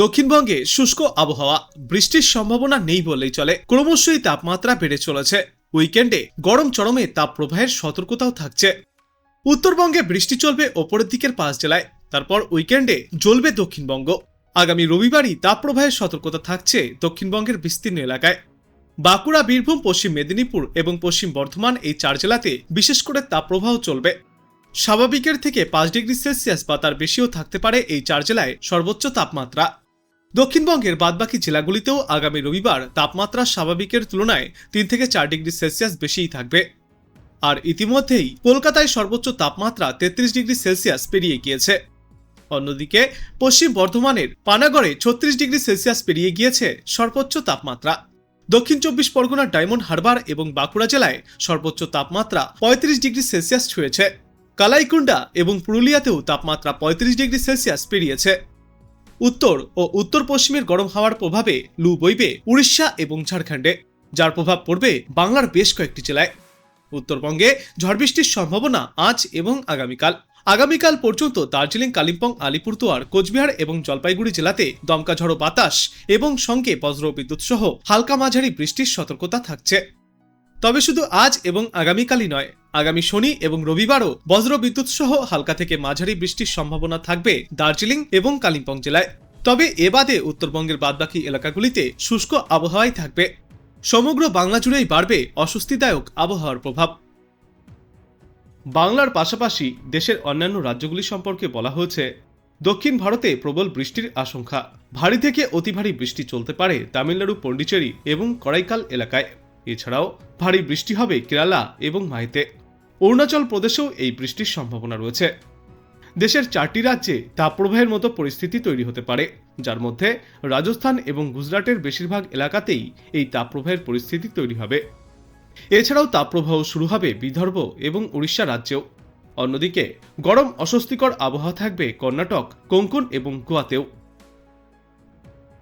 দক্ষিণবঙ্গে শুষ্ক আবহাওয়া, বৃষ্টির সম্ভাবনা নেই বললেই চলে। ক্রমশই তাপমাত্রা বেড়ে চলেছে। উইকেন্ডে গরম চরমে তাপ প্রবাহের সতর্কতাও থাকছে। উত্তরবঙ্গে বৃষ্টি চলবে ওপরের দিকের পাঁচ জেলায়। তারপর উইকেন্ডে জ্বলবে দক্ষিণবঙ্গ। আগামী রবিবারই তাপপ্রবাহের সতর্কতা থাকছে দক্ষিণবঙ্গের বিস্তীর্ণ এলাকায়। বাঁকুড়া, বীরভূম, পশ্চিম মেদিনীপুর এবং পশ্চিম বর্ধমান এই চার জেলাতে বিশেষ করে তাপপ্রবাহ চলবে। স্বাভাবিকের থেকে পাঁচ ডিগ্রি সেলসিয়াস বা তার বেশিও থাকতে পারে এই চার জেলায় সর্বোচ্চ তাপমাত্রা। দক্ষিণবঙ্গের বাদবাকি জেলাগুলিতেও আগামী রবিবার তাপমাত্রা স্বাভাবিকের তুলনায় তিন থেকে চার ডিগ্রি সেলসিয়াস বেশিই থাকবে। আর ইতিমধ্যেই কলকাতায় সর্বোচ্চ তাপমাত্রা তেত্রিশ ডিগ্রি সেলসিয়াস পেরিয়ে গিয়েছে। অন্যদিকে পশ্চিম বর্ধমানের পানাগড়ে ছত্রিশ ডিগ্রি সেলসিয়াস পেরিয়ে গিয়েছে সর্বোচ্চ তাপমাত্রা। দক্ষিণ চব্বিশ পরগনার ডায়মন্ড হারবার এবং বাঁকুড়া জেলায় সর্বোচ্চ তাপমাত্রা পঁয়ত্রিশ ডিগ্রি সেলসিয়াস ছুঁয়েছে। কালাইকুন্ডা এবং পুরুলিয়াতেও তাপমাত্রা পঁয়ত্রিশ ডিগ্রি সেলসিয়াস পেরিয়েছে। উত্তর ও উত্তর পশ্চিমের গরম হাওয়ার প্রভাবে লু বইবে উড়িষ্যা এবং ঝাড়খণ্ডে। যার প্রভাব পড়বে বাংলার বেশ কয়েকটি জেলায়। উত্তরবঙ্গে ঝড় বৃষ্টির সম্ভাবনা আজ এবং আগামীকাল। আগামীকাল পর্যন্ত দার্জিলিং, কালিম্পং, আলিপুরদুয়ার, কোচবিহার এবং জলপাইগুড়ি জেলাতে দমকা ঝড়ো বাতাস এবং সঙ্গে বজ্র বিদ্যুৎ সহ হালকা মাঝারি বৃষ্টির সতর্কতা থাকছে। তবে শুধু আজ এবং আগামীকালই নয়, আগামী শনি এবং রবিবারও বজ্র বিদ্যুৎ সহ হালকা থেকে মাঝারি বৃষ্টির সম্ভাবনা থাকবে দার্জিলিং এবং কালিম্পং জেলায়। তবে এ বাদে উত্তরবঙ্গের বাদবাকি এলাকাগুলিতে শুষ্ক আবহাওয়াই থাকবে। সমগ্র বাংলা জুড়েই বাড়বে অস্বস্তিদায়ক আবহাওয়ার প্রভাব। বাংলার পাশাপাশি দেশের অন্যান্য রাজ্যগুলি সম্পর্কে বলা হয়েছে, দক্ষিণ ভারতে প্রবল বৃষ্টির আশঙ্কা। ভারী থেকে অতি ভারী বৃষ্টি চলতে পারে তামিলনাড়ু, পন্ডিচেরি এবং করাইকাল এলাকায়। এছাড়াও ভারী বৃষ্টি হবে কেরালা এবং মাহিতে অরুণাচল প্রদেশেও এই বৃষ্টির সম্ভাবনা রয়েছে। দেশের চারটি রাজ্যে তাপপ্রবাহের মতো পরিস্থিতি তৈরি হতে পারে, যার মধ্যে রাজস্থান এবং গুজরাটের বেশিরভাগ এলাকাতেই এই তাপপ্রবাহের পরিস্থিতি তৈরি হবে। এছাড়াও তাপপ্রবাহ শুরু হবে বিদর্ভ এবং উড়িষ্যা রাজ্যেও। অন্যদিকে, গরম অস্বস্তিকর আবহাওয়া থাকবে কর্ণাটক, কোঙ্কন এবং গোয়াতেও।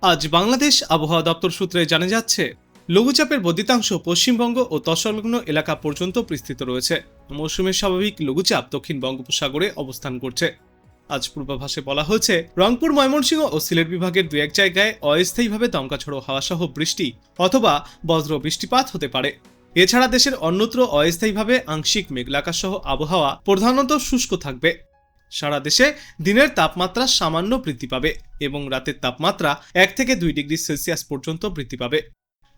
আজ বাংলাদেশ আবহাওয়া দপ্তর সূত্রে জানা যাচ্ছে লঘুচাপের বর্ধিতাংশ পশ্চিমবঙ্গ ও তৎসংলগ্ন এলাকা পর্যন্ত বিস্তৃত রয়েছে। মৌসুমের স্বাভাবিক লঘুচাপ দক্ষিণ বঙ্গোপসাগরে অবস্থান করছে। আজ পূর্বাভাসে বলা হয়েছে, রংপুর, ময়মনসিংহ ও সিলেট বিভাগের দু এক জায়গায় অস্থায়ীভাবে দমকা হাওয়া সহ বৃষ্টি অথবা বজ্র বৃষ্টিপাত হতে পারে। এছাড়া দেশের অন্যত্র অস্থায়ীভাবে আংশিক মেঘলাকা সহ আবহাওয়া প্রধানত শুষ্ক থাকবে। সারা দেশে দিনের তাপমাত্রা সামান্য বৃদ্ধি পাবে এবং রাতের তাপমাত্রা এক থেকে দুই ডিগ্রি সেলসিয়াস পর্যন্ত বৃদ্ধি পাবে।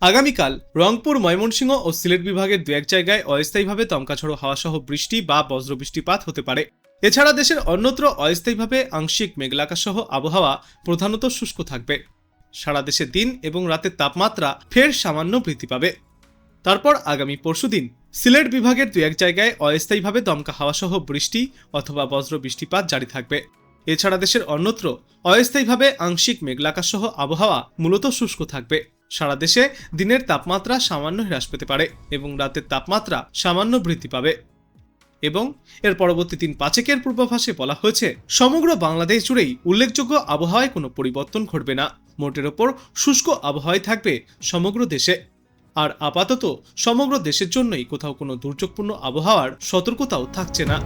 আগামীকাল রংপুর, ময়মনসিংহ ও সিলেট বিভাগের দু এক জায়গায় অস্থায়ীভাবে দমকাঝড়ো হাওয়া সহ বৃষ্টি বা বজ্র বৃষ্টিপাত হতে পারে। এছাড়া দেশের অন্যত্র অস্থায়ীভাবে আংশিক মেঘলাকা সহ আবহাওয়া প্রধানত শুষ্ক থাকবে। সারা দেশে দিন এবং রাতের তাপমাত্রা ফের সামান্য বৃদ্ধি পাবে। তারপর আগামী পরশুদিন সিলেট বিভাগের দু এক জায়গায় অস্থায়ীভাবে দমকা হাওয়া সহ বৃষ্টি অথবা বজ্র বৃষ্টিপাত জারি থাকবে। এছাড়া দেশের অন্যত্র অস্থায়ীভাবে আংশিক মেঘলাকা সহ আবহাওয়া মূলত শুষ্ক থাকবে। সারা দেশে দিনের তাপমাত্রা সামান্য হ্রাস পেতে পারে এবং রাতের তাপমাত্রা সামান্য বৃদ্ধি পাবে। এবং এর পরবর্তী তিন পাঁচেকের পূর্বাভাসে বলা হয়েছে, সমগ্র বাংলাদেশ জুড়েই উল্লেখযোগ্য আবহাওয়ায় কোনো পরিবর্তন ঘটবে না। মোটের ওপর শুষ্ক আবহাওয়ায় থাকবে সমগ্র দেশে। আর আপাতত সমগ্র দেশের জন্যই কোথাও কোনো দুর্যোগপূর্ণ আবহাওয়ার সতর্কতাও থাকছে না।